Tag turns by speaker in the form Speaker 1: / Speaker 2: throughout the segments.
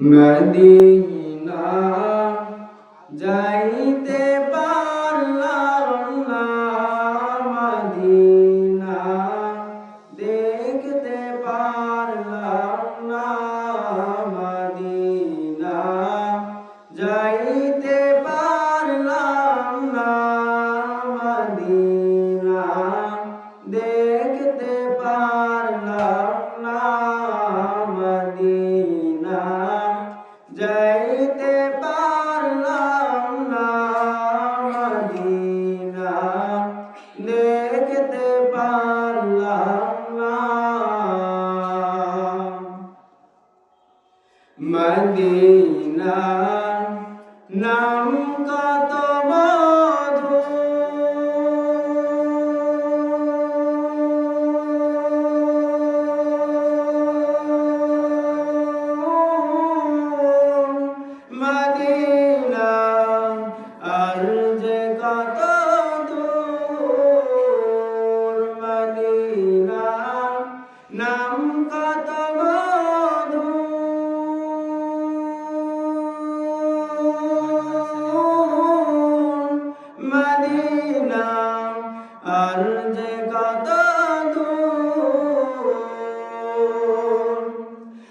Speaker 1: Medina যাইতে ना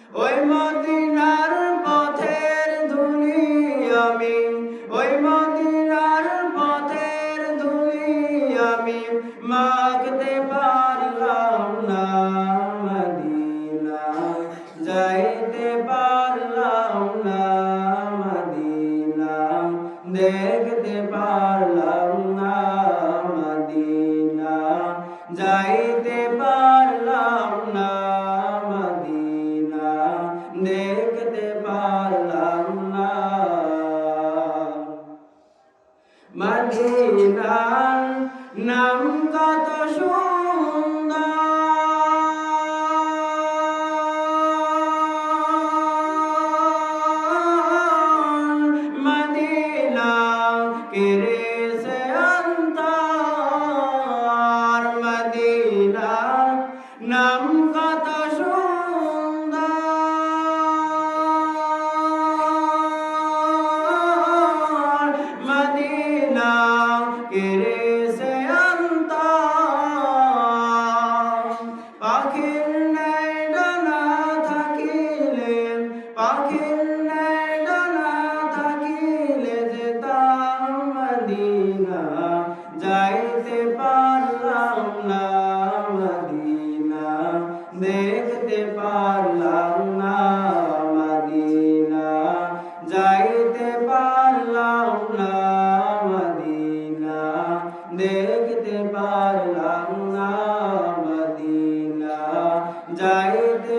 Speaker 1: ওই মদিনার পথের ধুলি আমি, ওই মদিনার পথের ধুলি আমি মাখতে পারলাম না মদিনা যাইতে পারলাম না মদিনা দেখতে পারলাম না মদিনা যাইতে পারলাম মদিনার নাম পাখির নাই ডানা থাকিলে যেতাম মদিনা যাইতে পারলাম না মদিনা দেখতে পারলাম না মদিনা যাইতে পারলাম না মদিনা দেখতে পারলাম না মদিনা। যাইতে